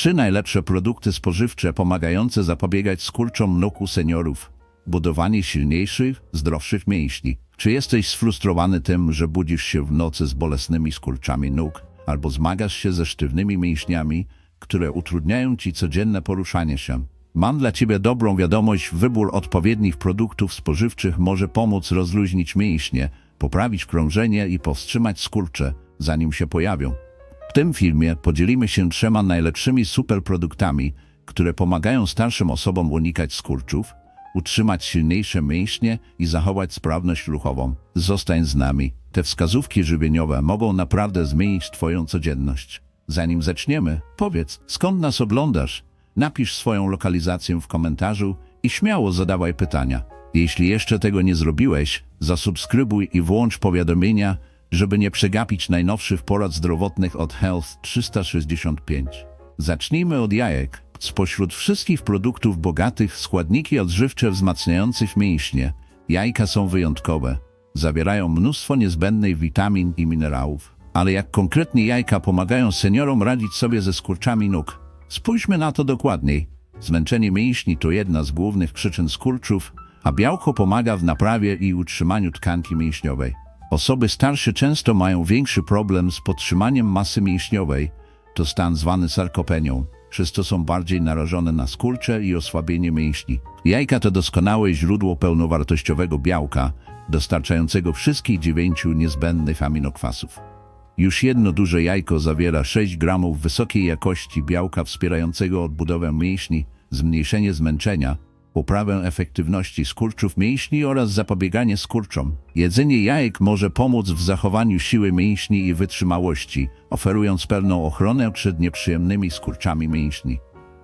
trzy najlepsze produkty spożywcze pomagające zapobiegać skurczom nóg u seniorów. Budowanie silniejszych, zdrowszych mięśni. Czy jesteś sfrustrowany tym, że budzisz się w nocy z bolesnymi skurczami nóg, albo zmagasz się ze sztywnymi mięśniami, które utrudniają ci codzienne poruszanie się? Mam dla ciebie dobrą wiadomość, wybór odpowiednich produktów spożywczych może pomóc rozluźnić mięśnie, poprawić krążenie i powstrzymać skurcze, zanim się pojawią. W tym filmie podzielimy się trzema najlepszymi superproduktami, które pomagają starszym osobom unikać skurczów, utrzymać silniejsze mięśnie i zachować sprawność ruchową. Zostań z nami. Te wskazówki żywieniowe mogą naprawdę zmienić Twoją codzienność. Zanim zaczniemy, powiedz, skąd nas oglądasz? Napisz swoją lokalizację w komentarzu i śmiało zadawaj pytania. Jeśli jeszcze tego nie zrobiłeś, zasubskrybuj i włącz powiadomienia, żeby nie przegapić najnowszych porad zdrowotnych od Health 365. Zacznijmy od jajek. Spośród wszystkich produktów bogatych składniki odżywcze wzmacniających mięśnie, jajka są wyjątkowe. Zawierają mnóstwo niezbędnych witamin i minerałów. Ale jak konkretnie jajka pomagają seniorom radzić sobie ze skurczami nóg? Spójrzmy na to dokładniej. Zmęczenie mięśni to jedna z głównych przyczyn skurczów, a białko pomaga w naprawie i utrzymaniu tkanki mięśniowej. Osoby starsze często mają większy problem z podtrzymaniem masy mięśniowej, to stan zwany sarkopenią, przez to są bardziej narażone na skurcze i osłabienie mięśni. Jajka to doskonałe źródło pełnowartościowego białka, dostarczającego wszystkich dziewięciu niezbędnych aminokwasów. Już jedno duże jajko zawiera 6 gramów wysokiej jakości białka wspierającego odbudowę mięśni, zmniejszenie zmęczenia, poprawę efektywności skurczów mięśni oraz zapobieganie skurczom. Jedzenie jajek może pomóc w zachowaniu siły mięśni i wytrzymałości, oferując pewną ochronę przed nieprzyjemnymi skurczami mięśni.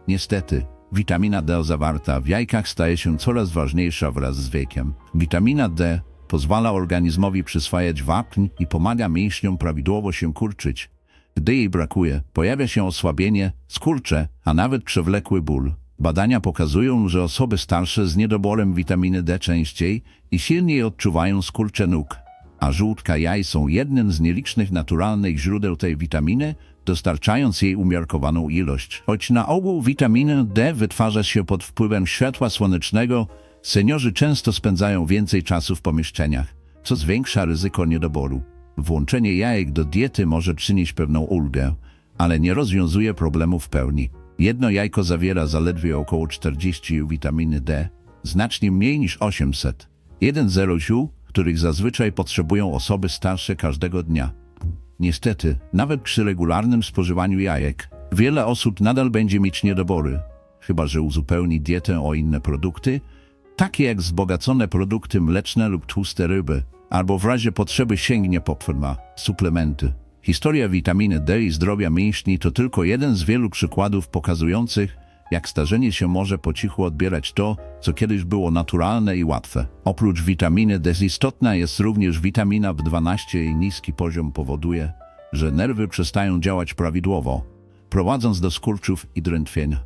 Niestety, witamina D zawarta w jajkach staje się coraz ważniejsza wraz z wiekiem. Witamina D pozwala organizmowi przyswajać wapń i pomaga mięśniom prawidłowo się kurczyć. Gdy jej brakuje, pojawia się osłabienie, skurcze, a nawet przewlekły ból. Badania pokazują, że osoby starsze z niedoborem witaminy D częściej i silniej odczuwają skurcze nóg, a żółtka jaj są jednym z nielicznych naturalnych źródeł tej witaminy, dostarczając jej umiarkowaną ilość. Choć na ogół witaminę D wytwarza się pod wpływem światła słonecznego, seniorzy często spędzają więcej czasu w pomieszczeniach, co zwiększa ryzyko niedoboru. Włączenie jajek do diety może przynieść pewną ulgę, ale nie rozwiązuje problemu w pełni. Jedno jajko zawiera zaledwie około 40 witaminy D, znacznie mniej niż 800. 1,0 ziół, których zazwyczaj potrzebują osoby starsze każdego dnia. Niestety, nawet przy regularnym spożywaniu jajek, wiele osób nadal będzie mieć niedobory, chyba że uzupełni dietę o inne produkty, takie jak wzbogacone produkty mleczne lub tłuste ryby, albo w razie potrzeby sięgnie po suplementy. Historia witaminy D i zdrowia mięśni to tylko jeden z wielu przykładów pokazujących, jak starzenie się może po cichu odbierać to, co kiedyś było naturalne i łatwe. Oprócz witaminy D istotna jest również witamina B12 i niski poziom powoduje, że nerwy przestają działać prawidłowo, prowadząc do skurczów i drętwienia.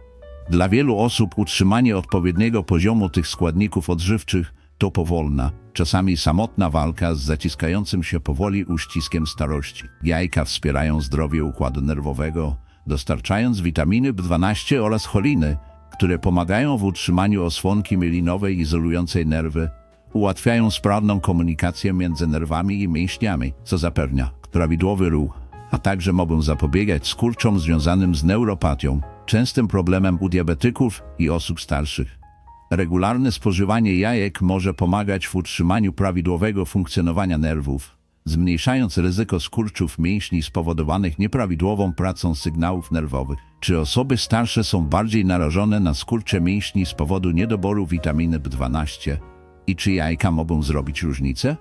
Dla wielu osób utrzymanie odpowiedniego poziomu tych składników odżywczych to powolna, czasami samotna walka z zaciskającym się powoli uściskiem starości. Jajka wspierają zdrowie układu nerwowego, dostarczając witaminy B12 oraz choliny, które pomagają w utrzymaniu osłonki mielinowej izolującej nerwy, ułatwiają sprawną komunikację między nerwami i mięśniami, co zapewnia prawidłowy ruch, a także mogą zapobiegać skurczom związanym z neuropatią, częstym problemem u diabetyków i osób starszych. Regularne spożywanie jajek może pomagać w utrzymaniu prawidłowego funkcjonowania nerwów, zmniejszając ryzyko skurczów mięśni spowodowanych nieprawidłową pracą sygnałów nerwowych. Czy osoby starsze są bardziej narażone na skurcze mięśni z powodu niedoboru witaminy B12? I czy jajka mogą zrobić różnicę?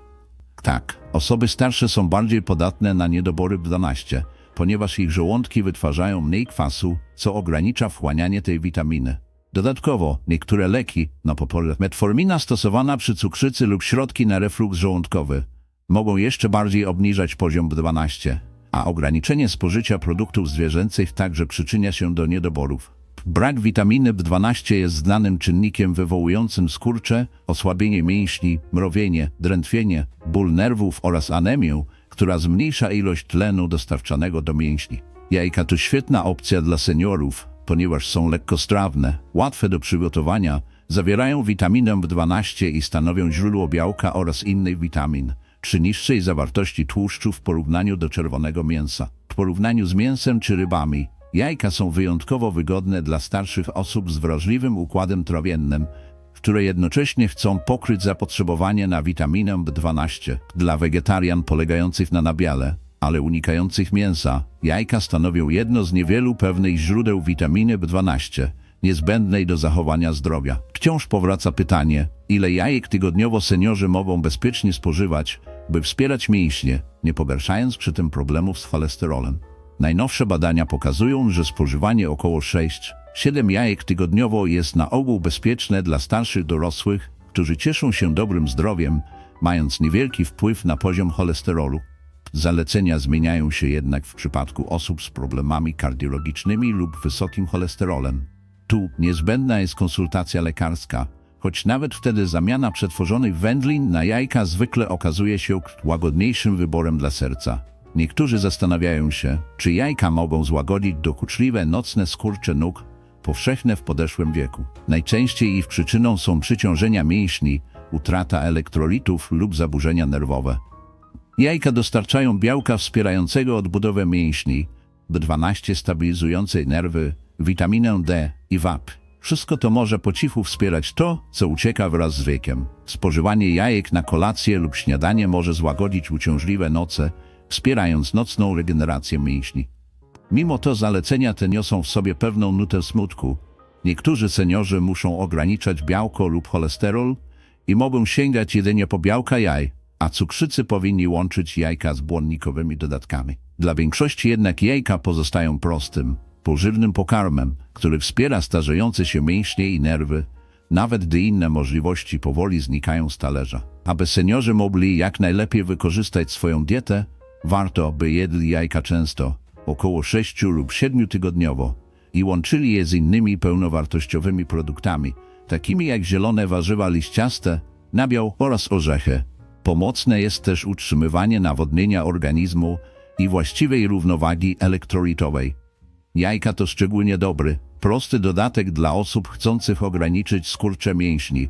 Tak, osoby starsze są bardziej podatne na niedobory B12, ponieważ ich żołądki wytwarzają mniej kwasu, co ogranicza wchłanianie tej witaminy. Dodatkowo niektóre leki, na popole metformina stosowana przy cukrzycy lub środki na refluks żołądkowy, mogą jeszcze bardziej obniżać poziom B12, a ograniczenie spożycia produktów zwierzęcych także przyczynia się do niedoborów. Brak witaminy B12 jest znanym czynnikiem wywołującym skurcze, osłabienie mięśni, mrowienie, drętwienie, ból nerwów oraz anemię, która zmniejsza ilość tlenu dostarczanego do mięśni. Jajka to świetna opcja dla seniorów, ponieważ są lekkostrawne, łatwe do przygotowania, zawierają witaminę B12 i stanowią źródło białka oraz innych witamin, przy niższej zawartości tłuszczu w porównaniu do czerwonego mięsa. W porównaniu z mięsem czy rybami, jajka są wyjątkowo wygodne dla starszych osób z wrażliwym układem trawiennym, które jednocześnie chcą pokryć zapotrzebowanie na witaminę B12 dla wegetarian polegających na nabiale, ale unikających mięsa. Jajka stanowią jedno z niewielu pewnych źródeł witaminy B12, niezbędnej do zachowania zdrowia. Wciąż powraca pytanie, ile jajek tygodniowo seniorzy mogą bezpiecznie spożywać, by wspierać mięśnie, nie pogarszając przy tym problemów z cholesterolem. Najnowsze badania pokazują, że spożywanie około 6-7 jajek tygodniowo jest na ogół bezpieczne dla starszych dorosłych, którzy cieszą się dobrym zdrowiem, mając niewielki wpływ na poziom cholesterolu. Zalecenia zmieniają się jednak w przypadku osób z problemami kardiologicznymi lub wysokim cholesterolem. Tu niezbędna jest konsultacja lekarska, choć nawet wtedy zamiana przetworzonych wędlin na jajka zwykle okazuje się łagodniejszym wyborem dla serca. Niektórzy zastanawiają się, czy jajka mogą złagodzić dokuczliwe nocne skurcze nóg, powszechne w podeszłym wieku. Najczęściej ich przyczyną są przyciążenia mięśni, utrata elektrolitów lub zaburzenia nerwowe. Jajka dostarczają białka wspierającego odbudowę mięśni, B12 stabilizującej nerwy, witaminę D i WAP. Wszystko to może po cichu wspierać to, co ucieka wraz z wiekiem. Spożywanie jajek na kolację lub śniadanie może złagodzić uciążliwe noce, wspierając nocną regenerację mięśni. Mimo to zalecenia te niosą w sobie pewną nutę smutku. Niektórzy seniorzy muszą ograniczać białko lub cholesterol i mogą sięgać jedynie po białka jaj, a cukrzycy powinni łączyć jajka z błonnikowymi dodatkami. Dla większości jednak jajka pozostają prostym, pożywnym pokarmem, który wspiera starzejące się mięśnie i nerwy, nawet gdy inne możliwości powoli znikają z talerza. Aby seniorzy mogli jak najlepiej wykorzystać swoją dietę, warto, by jedli jajka często, około 6 lub 7 tygodniowo i łączyli je z innymi pełnowartościowymi produktami, takimi jak zielone warzywa liściaste, nabiał oraz orzechy. Pomocne jest też utrzymywanie nawodnienia organizmu i właściwej równowagi elektrolitowej. Jajka to szczególnie dobry, prosty dodatek dla osób chcących ograniczyć skurcze mięśni.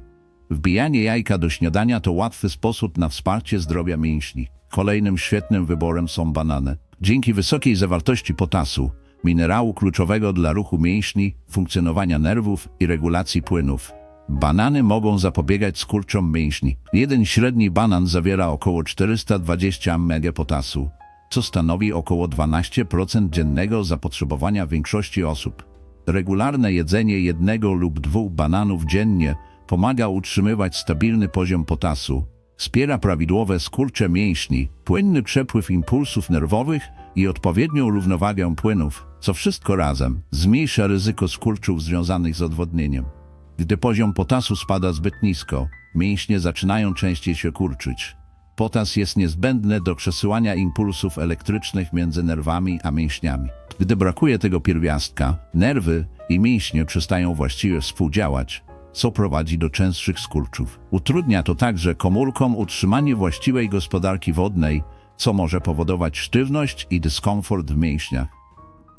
Wbijanie jajka do śniadania to łatwy sposób na wsparcie zdrowia mięśni. Kolejnym świetnym wyborem są banany. Dzięki wysokiej zawartości potasu, minerału kluczowego dla ruchu mięśni, funkcjonowania nerwów i regulacji płynów, banany mogą zapobiegać skurczom mięśni. Jeden średni banan zawiera około 420 mg potasu, co stanowi około 12% dziennego zapotrzebowania większości osób. Regularne jedzenie jednego lub dwóch bananów dziennie pomaga utrzymywać stabilny poziom potasu, wspiera prawidłowe skurcze mięśni, płynny przepływ impulsów nerwowych i odpowiednią równowagę płynów, co wszystko razem zmniejsza ryzyko skurczów związanych z odwodnieniem. Gdy poziom potasu spada zbyt nisko, mięśnie zaczynają częściej się kurczyć. Potas jest niezbędny do przesyłania impulsów elektrycznych między nerwami a mięśniami. Gdy brakuje tego pierwiastka, nerwy i mięśnie przestają właściwie współdziałać, co prowadzi do częstszych skurczów. Utrudnia to także komórkom utrzymanie właściwej gospodarki wodnej, co może powodować sztywność i dyskomfort w mięśniach.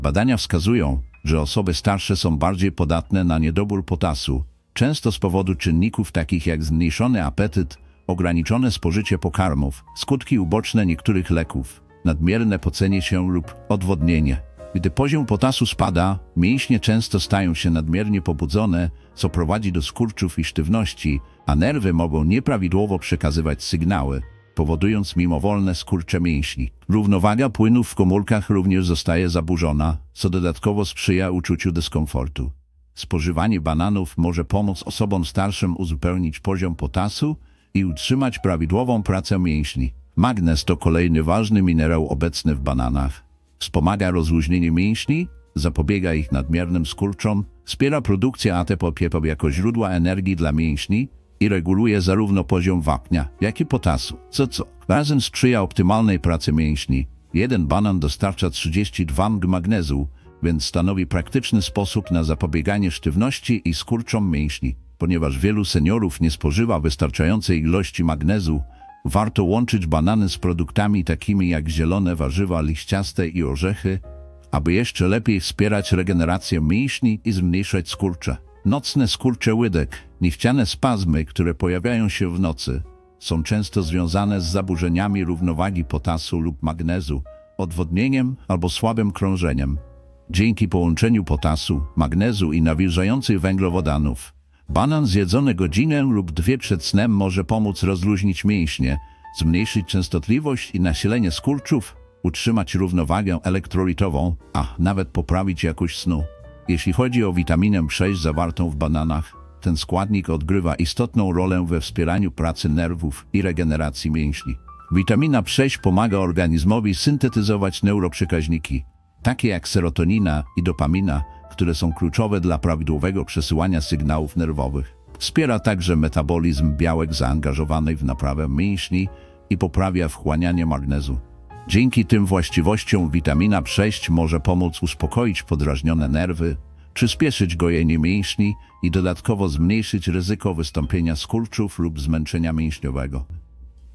Badania wskazują, że osoby starsze są bardziej podatne na niedobór potasu, często z powodu czynników takich jak zmniejszony apetyt, ograniczone spożycie pokarmów, skutki uboczne niektórych leków, nadmierne pocenie się lub odwodnienie. Gdy poziom potasu spada, mięśnie często stają się nadmiernie pobudzone, co prowadzi do skurczów i sztywności, a nerwy mogą nieprawidłowo przekazywać sygnały, powodując mimowolne skurcze mięśni. Równowaga płynów w komórkach również zostaje zaburzona, co dodatkowo sprzyja uczuciu dyskomfortu. Spożywanie bananów może pomóc osobom starszym uzupełnić poziom potasu i utrzymać prawidłową pracę mięśni. Magnez to kolejny ważny minerał obecny w bananach. Wspomaga rozluźnienie mięśni, zapobiega ich nadmiernym skurczom, wspiera produkcję ATP jako źródła energii dla mięśni i reguluje zarówno poziom wapnia, jak i potasu, co co razem sprzyja optymalnej pracy mięśni. Jeden banan dostarcza 32 mg magnezu, więc stanowi praktyczny sposób na zapobieganie sztywności i skurczom mięśni. Ponieważ wielu seniorów nie spożywa wystarczającej ilości magnezu, warto łączyć banany z produktami takimi jak zielone warzywa liściaste i orzechy, aby jeszcze lepiej wspierać regenerację mięśni i zmniejszać skurcze. Nocne skurcze łydek, niechciane spazmy, które pojawiają się w nocy, są często związane z zaburzeniami równowagi potasu lub magnezu, odwodnieniem albo słabym krążeniem. Dzięki połączeniu potasu, magnezu i nawilżających węglowodanów, banan zjedzony godzinę lub dwie przed snem może pomóc rozluźnić mięśnie, zmniejszyć częstotliwość i nasilenie skurczów, utrzymać równowagę elektrolitową, a nawet poprawić jakość snu. Jeśli chodzi o witaminę 6 zawartą w bananach, ten składnik odgrywa istotną rolę we wspieraniu pracy nerwów i regeneracji mięśni. Witamina 6 pomaga organizmowi syntetyzować neuroprzekaźniki, takie jak serotonina i dopamina, które są kluczowe dla prawidłowego przesyłania sygnałów nerwowych. Wspiera także metabolizm białek zaangażowanej w naprawę mięśni i poprawia wchłanianie magnezu. Dzięki tym właściwościom witamina 6 może pomóc uspokoić podrażnione nerwy, przyspieszyć gojenie mięśni i dodatkowo zmniejszyć ryzyko wystąpienia skurczów lub zmęczenia mięśniowego.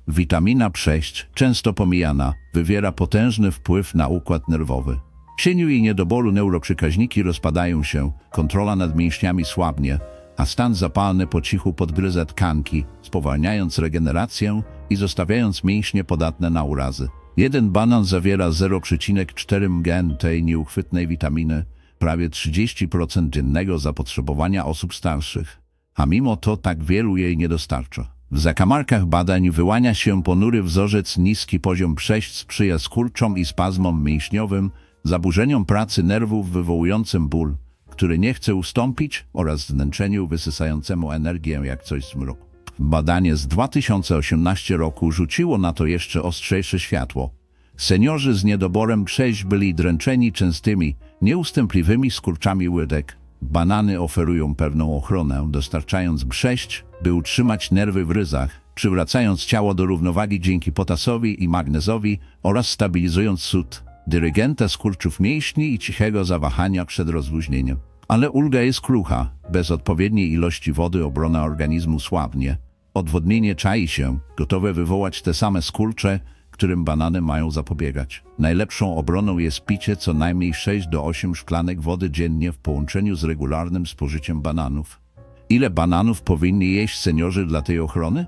Witamina 6, często pomijana, wywiera potężny wpływ na układ nerwowy. W cieniu jej niedoboru neuroprzekaźniki rozpadają się, kontrola nad mięśniami słabnie, a stan zapalny po cichu podgryza tkanki, spowalniając regenerację i zostawiając mięśnie podatne na urazy. Jeden banan zawiera 0,4 mg tej nieuchwytnej witaminy, prawie 30% dziennego zapotrzebowania osób starszych, a mimo to tak wielu jej nie dostarcza. W zakamarkach badań wyłania się ponury wzorzec niski poziom przejść sprzyja skurczom i spazmom mięśniowym, zaburzeniom pracy nerwów wywołującym ból, który nie chce ustąpić oraz znęczeniu wysysającemu energię jak coś z mroku. Badanie z 2018 roku rzuciło na to jeszcze ostrzejsze światło. Seniorzy z niedoborem przejść byli dręczeni częstymi, nieustępliwymi skurczami łydek. Banany oferują pewną ochronę, dostarczając brześć, by utrzymać nerwy w ryzach, przywracając ciało do równowagi dzięki potasowi i magnezowi oraz stabilizując sód, dyrygenta skurczów mięśni i cichego zawahania przed rozluźnieniem. Ale ulga jest krucha. Bez odpowiedniej ilości wody obrona organizmu słabnie. Odwodnienie czai się, gotowe wywołać te same skurcze, którym banany mają zapobiegać. Najlepszą obroną jest picie co najmniej 6 do 8 szklanek wody dziennie w połączeniu z regularnym spożyciem bananów. Ile bananów powinni jeść seniorzy dla tej ochrony?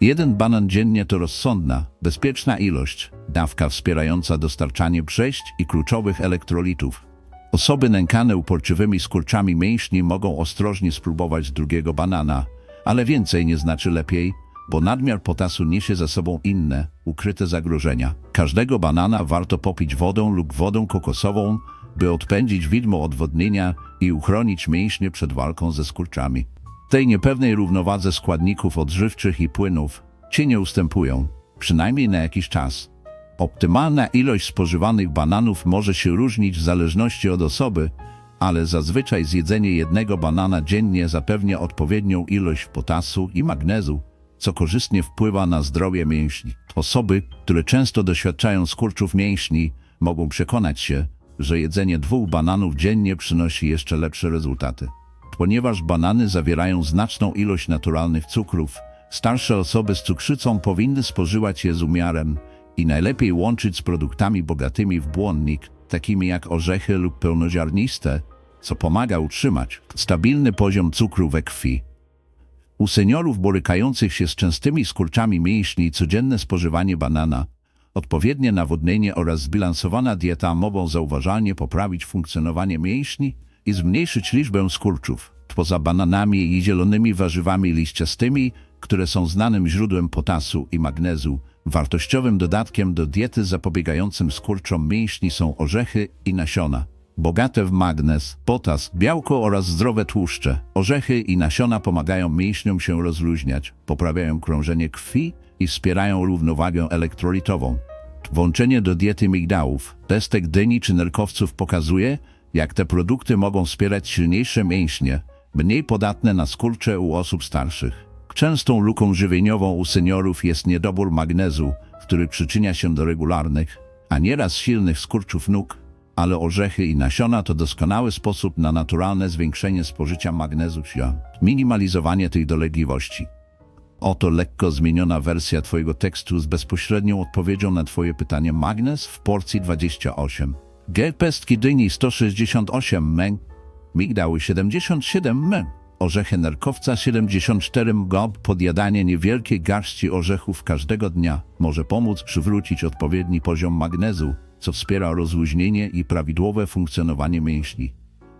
Jeden banan dziennie to rozsądna, bezpieczna ilość, dawka wspierająca dostarczanie przejść i kluczowych elektrolitów. Osoby nękane uporczywymi skurczami mięśni mogą ostrożnie spróbować drugiego banana, ale więcej nie znaczy lepiej, bo nadmiar potasu niesie za sobą inne, ukryte zagrożenia. Każdego banana warto popić wodą lub wodą kokosową, by odpędzić widmo odwodnienia i uchronić mięśnie przed walką ze skurczami. Tej niepewnej równowadze składników odżywczych i płynów ci nie ustępują, przynajmniej na jakiś czas. Optymalna ilość spożywanych bananów może się różnić w zależności od osoby, ale zazwyczaj zjedzenie jednego banana dziennie zapewnia odpowiednią ilość potasu i magnezu, co korzystnie wpływa na zdrowie mięśni. Osoby, które często doświadczają skurczów mięśni, mogą przekonać się, że jedzenie dwóch bananów dziennie przynosi jeszcze lepsze rezultaty. Ponieważ banany zawierają znaczną ilość naturalnych cukrów, starsze osoby z cukrzycą powinny spożywać je z umiarem i najlepiej łączyć z produktami bogatymi w błonnik, takimi jak orzechy lub pełnoziarniste, co pomaga utrzymać stabilny poziom cukru we krwi. U seniorów borykających się z częstymi skurczami mięśni codzienne spożywanie banana, odpowiednie nawodnienie oraz zbilansowana dieta mogą zauważalnie poprawić funkcjonowanie mięśni i zmniejszyć liczbę skurczów. Poza bananami i zielonymi warzywami liściastymi, które są znanym źródłem potasu i magnezu, wartościowym dodatkiem do diety zapobiegającym skurczom mięśni są orzechy i nasiona. Bogate w magnez, potas, białko oraz zdrowe tłuszcze. Orzechy i nasiona pomagają mięśniom się rozluźniać, poprawiają krążenie krwi i wspierają równowagę elektrolitową. Włączenie do diety migdałów, testek dyni czy nerkowców pokazuje, jak te produkty mogą wspierać silniejsze mięśnie, mniej podatne na skurcze u osób starszych. Częstą luką żywieniową u seniorów jest niedobór magnezu, który przyczynia się do regularnych, a nieraz silnych skurczów nóg, ale orzechy i nasiona to doskonały sposób na naturalne zwiększenie spożycia magnezu i minimalizowanie tej dolegliwości. Oto lekko zmieniona wersja Twojego tekstu z bezpośrednią odpowiedzią na Twoje pytanie magnez w porcji 28. G. Pestki dyni 168 mg, migdały 77 mg, orzechy nerkowca 74 mg. Podjadanie niewielkiej garści orzechów każdego dnia może pomóc przywrócić odpowiedni poziom magnezu, co wspiera rozluźnienie i prawidłowe funkcjonowanie mięśni.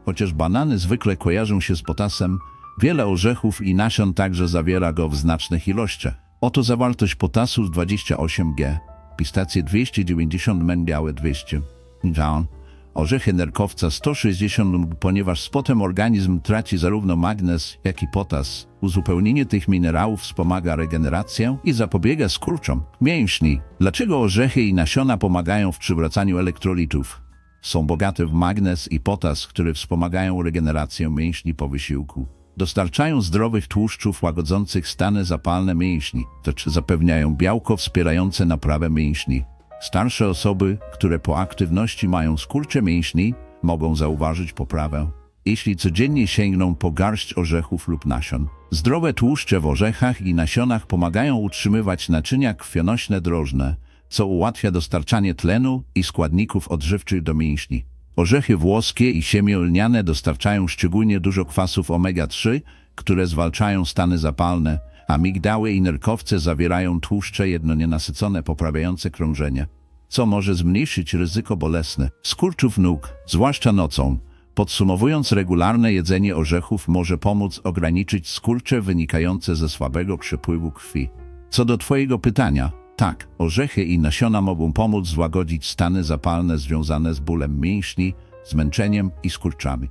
Chociaż banany zwykle kojarzą się z potasem, wiele orzechów i nasion także zawiera go w znacznych ilościach. Oto zawartość potasu 28G, pistacje 290 mg białe 200 down, orzechy nerkowca 160 ponieważ z organizm traci zarówno magnez, jak i potas. Uzupełnienie tych minerałów wspomaga regenerację i zapobiega skurczom mięśni. Dlaczego orzechy i nasiona pomagają w przywracaniu elektrolitów? Są bogate w magnez i potas, które wspomagają regenerację mięśni po wysiłku. Dostarczają zdrowych tłuszczów łagodzących stany zapalne mięśni, też zapewniają białko wspierające naprawę mięśni. Starsze osoby, które po aktywności mają skurcze mięśni, mogą zauważyć poprawę, jeśli codziennie sięgną po garść orzechów lub nasion. Zdrowe tłuszcze w orzechach i nasionach pomagają utrzymywać naczynia krwionośne drożne, co ułatwia dostarczanie tlenu i składników odżywczych do mięśni. Orzechy włoskie i siemię lniane dostarczają szczególnie dużo kwasów omega-3, które zwalczają stany zapalne, a migdały i nerkowce zawierają tłuszcze jednonienasycone poprawiające krążenie, co może zmniejszyć ryzyko bolesne skurczów nóg, zwłaszcza nocą. Podsumowując, regularne jedzenie orzechów może pomóc ograniczyć skurcze wynikające ze słabego przepływu krwi. Co do Twojego pytania, tak, orzechy i nasiona mogą pomóc złagodzić stany zapalne związane z bólem mięśni, zmęczeniem i skurczami.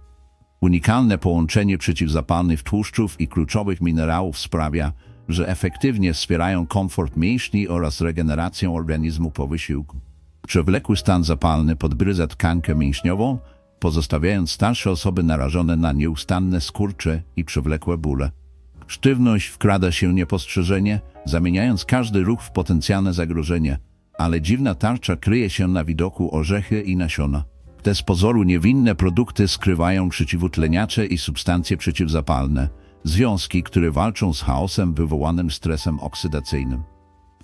Unikalne połączenie przeciwzapalnych tłuszczów i kluczowych minerałów sprawia, że efektywnie wspierają komfort mięśni oraz regenerację organizmu po wysiłku. Przewlekły stan zapalny podgryza tkankę mięśniową, pozostawiając starsze osoby narażone na nieustanne skurcze i przewlekłe bóle. Sztywność wkrada się niepostrzeżenie, zamieniając każdy ruch w potencjalne zagrożenie, ale dziwna tarcza kryje się na widoku orzechy i nasiona. Te z pozoru niewinne produkty skrywają przeciwutleniacze i substancje przeciwzapalne, związki, które walczą z chaosem wywołanym stresem oksydacyjnym.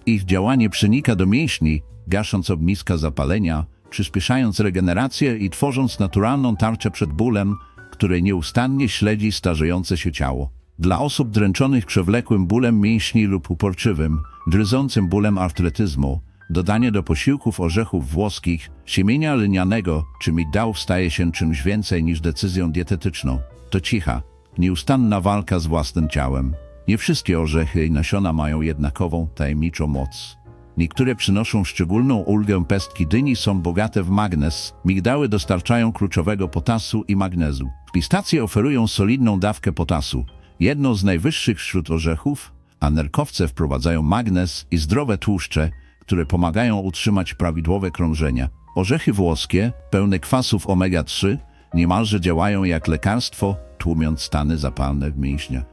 Ich działanie przenika do mięśni, gasząc ogniska zapalenia, przyspieszając regenerację i tworząc naturalną tarczę przed bólem, które nieustannie śledzi starzejące się ciało. Dla osób dręczonych przewlekłym bólem mięśni lub uporczywym, gryzącym bólem artretyzmu, dodanie do posiłków orzechów włoskich, siemienia lnianego czy migdałów staje się czymś więcej niż decyzją dietetyczną. To cicha, nieustanna walka z własnym ciałem. Nie wszystkie orzechy i nasiona mają jednakową, tajemniczą moc. Niektóre przynoszą szczególną ulgę pestki dyni są bogate w magnez, migdały dostarczają kluczowego potasu i magnezu. Pistacje oferują solidną dawkę potasu, jedną z najwyższych wśród orzechów, a nerkowce wprowadzają magnez i zdrowe tłuszcze, które pomagają utrzymać prawidłowe krążenie. Orzechy włoskie, pełne kwasów omega-3, niemalże działają jak lekarstwo, tłumiąc stany zapalne w mięśniach.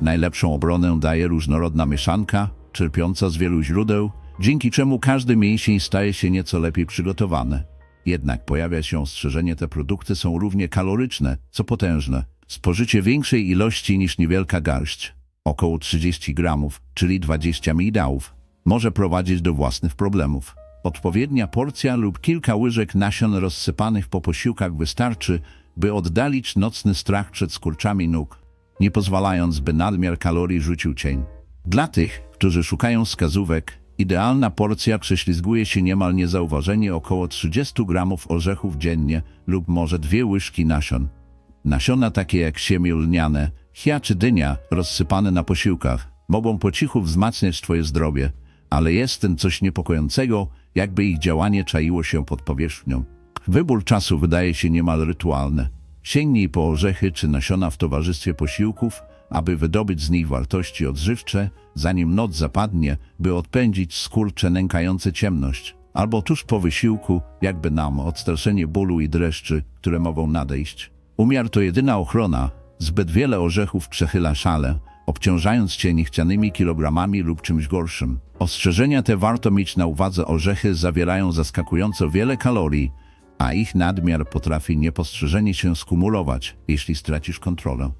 Najlepszą obronę daje różnorodna mieszanka, czerpiąca z wielu źródeł, dzięki czemu każdy mięsień staje się nieco lepiej przygotowany. Jednak pojawia się ostrzeżenie, te produkty są równie kaloryczne, co potężne. Spożycie większej ilości niż niewielka garść, około 30 gramów, czyli 20 migdałów, może prowadzić do własnych problemów. Odpowiednia porcja lub kilka łyżek nasion rozsypanych po posiłkach wystarczy, by oddalić nocny strach przed skurczami nóg, nie pozwalając, by nadmiar kalorii rzucił cień. Dla tych, którzy szukają wskazówek, idealna porcja prześlizguje się niemal niezauważenie około 30 gramów orzechów dziennie lub może dwie łyżki nasion. Nasiona takie jak siemię lniane, chia czy dynia, rozsypane na posiłkach, mogą po cichu wzmacniać Twoje zdrowie, ale jest tym coś niepokojącego, jakby ich działanie czaiło się pod powierzchnią. Wybór czasu wydaje się niemal rytualny. Sięgnij po orzechy czy nasiona w towarzystwie posiłków, aby wydobyć z nich wartości odżywcze, zanim noc zapadnie, by odpędzić skurcze nękające ciemność, albo tuż po wysiłku, jakby nam odstraszenie bólu i dreszczy, które mogą nadejść. Umiar to jedyna ochrona, zbyt wiele orzechów przechyla szale, obciążając cię niechcianymi kilogramami lub czymś gorszym. Ostrzeżenia te warto mieć na uwadze. Orzechy zawierają zaskakująco wiele kalorii, a ich nadmiar potrafi niepostrzeżenie się skumulować, jeśli stracisz kontrolę.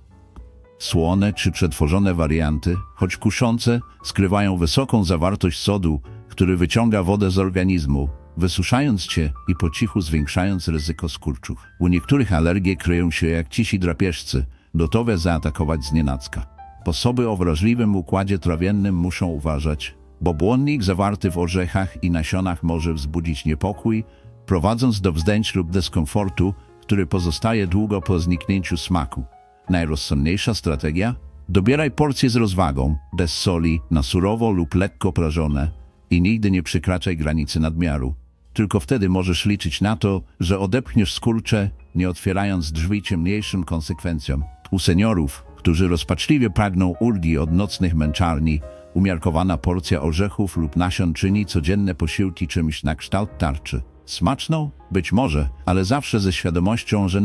Słone czy przetworzone warianty, choć kuszące, skrywają wysoką zawartość sodu, który wyciąga wodę z organizmu, wysuszając cię i po cichu zwiększając ryzyko skurczów. U niektórych alergie kryją się jak cisi drapieżcy, gotowe zaatakować znienacka. Osoby o wrażliwym układzie trawiennym muszą uważać, bo błonnik zawarty w orzechach i nasionach może wzbudzić niepokój, prowadząc do wzdęć lub dyskomfortu, który pozostaje długo po zniknięciu smaku. Najrozsądniejsza strategia? Dobieraj porcje z rozwagą, bez soli, na surowo lub lekko prażone i nigdy nie przekraczaj granicy nadmiaru. Tylko wtedy możesz liczyć na to, że odepchniesz skurcze, nie otwierając drzwi ciemniejszym konsekwencjom. U seniorów, którzy rozpaczliwie pragną ulgi od nocnych męczarni, umiarkowana porcja orzechów lub nasion czyni codzienne posiłki czymś na kształt tarczy. Smaczną? Być może, ale zawsze ze świadomością, że